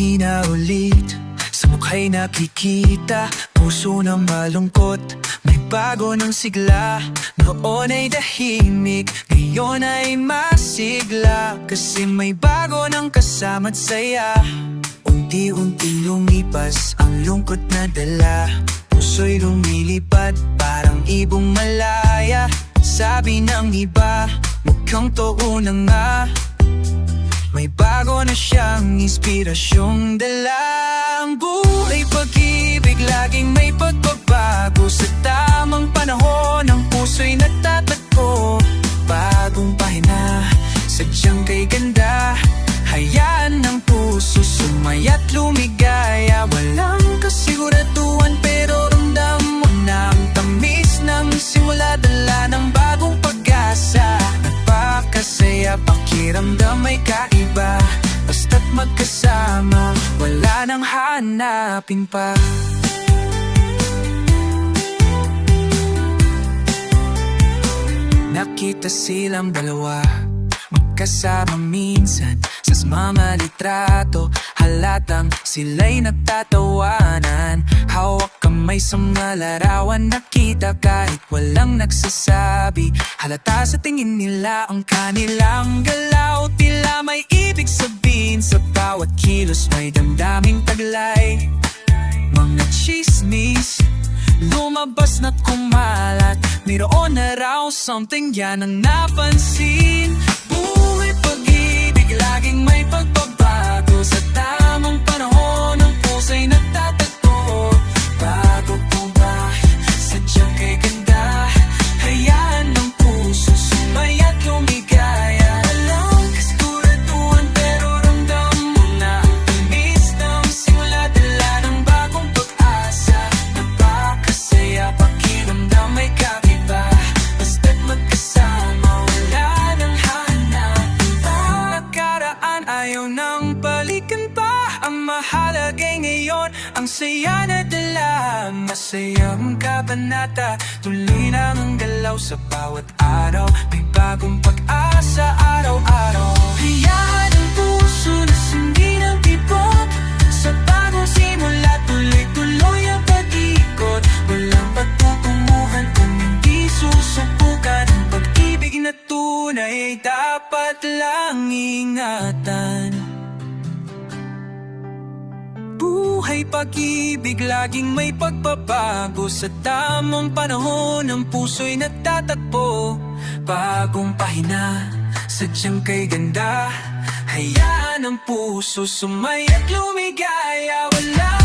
na ulit. Sa mukha'y nakikita Puso na malungkot. May bago ng sigla Noon ay tahimik. Ngayon ay masigla Kasi may bago ng kasama't saya. Unti-unti lumipas Ang lungkot na dala. Puso'y lumilipad Parang ibong malaya. Sabi ng iba Mukhang totoo na nga may bago na siyang inspirasyong dala. Ang buhay pag-ibig laging may pagbabago Sa tamang panahon. Ang puso'y nagtatagpo Bagong pahina, sadyang kay ganda Hayaan ng puso sumaya't lumigaya. Walang kasiguraduhan pero ramdam mo na Ang tamis ng simula. Dala ng bagong pag-asa Napakasaya pakiramdam may kaiba Basta't magkasama Wala nang hanapin pa. Nakita silang dalawa Magkasama minsan. Sa mga litrato Halatang sila'y nagtatawanan. Hawak kamay sa mga larawan Nakita kahit walang nagsasabi. Halata sa tingin nila ang kanilang galaw Tila may sabihin Sa bawat kilos. May damdaming taglay. Mga chismis. Lumabas na kumalat. Mayroon na raw something yan ang napansin mahalagay ngayon ang saya na dala Masayang kabanata. Tuloy na ang galaw sa bawat araw. May bagong pag-asa araw-araw. Hayaan Buhay pag-ibig laging may pagbabago. Sa tamang panahon ang puso'y nagtatagpo Bagong pahina, sadyang kay ganda. Hayaan ang puso sumaya't lumigaya. Wala